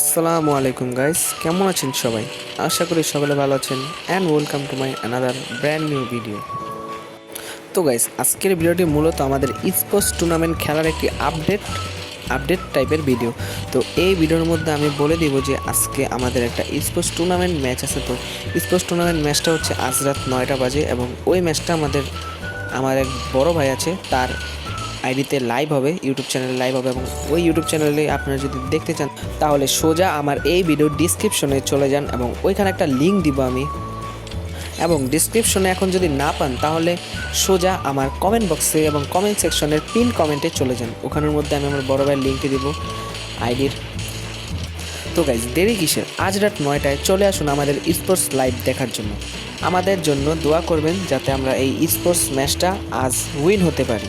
আসসালামু আলাইকুম গাইস কেমন আছেন সবাই? আশা করি সকলে ভালো আছেন। And welcome to my another brand new video তো গাইস আজকের ভিডিওটি মূলত আমাদের স্পোর্টস টুর্নামেন্ট খেলার একটি আপডেট আপডেট টাইপের ভিডিও তো, এই ভিডিওর মধ্যে আমি বলে দিব যে আজকে আমাদের একটা স্পোর্টস টুর্নামেন্ট ম্যাচ আছে। তো স্পোর্টস টুর্নামেন্ট ম্যাচটা হচ্ছে আজ রাত নয়টা বাজে এবং ওই ম্যাচটা আমাদের, আমার এক বড় ভাই আছে, তার আইডিতে লাইভ হবে ইউটিউব চ্যানেলে লাইভ হবে এবং ওই ইউটিউব চ্যানেলে আপনারা যদি দেখতে চান, তাহলে সোজা আমার এই ভিডিও ডিসক্রিপশনে চলে যান এবং ওইখানে একটা লিঙ্ক দিব আমি। এবং ডিসক্রিপশনে এখন যদি না পান, তাহলে সোজা আমার কমেন্ট বক্সে এবং কমেন্ট সেকশনের পিন কমেন্টে চলে যান। ওখানের মধ্যে আমি আমার বড় ভাইয়ের লিঙ্কটি দিব, আইডির। তো গাইজ দেরি কিসের? আজ রাত নয়টায় চলে আসুন আমাদের স্পোর্টস লাইভ দেখার জন্য। আমাদের জন্য দোয়া করবেন যাতে আমরা এই স্পোর্টস ম্যাচটা আজ উইন হতে পারি।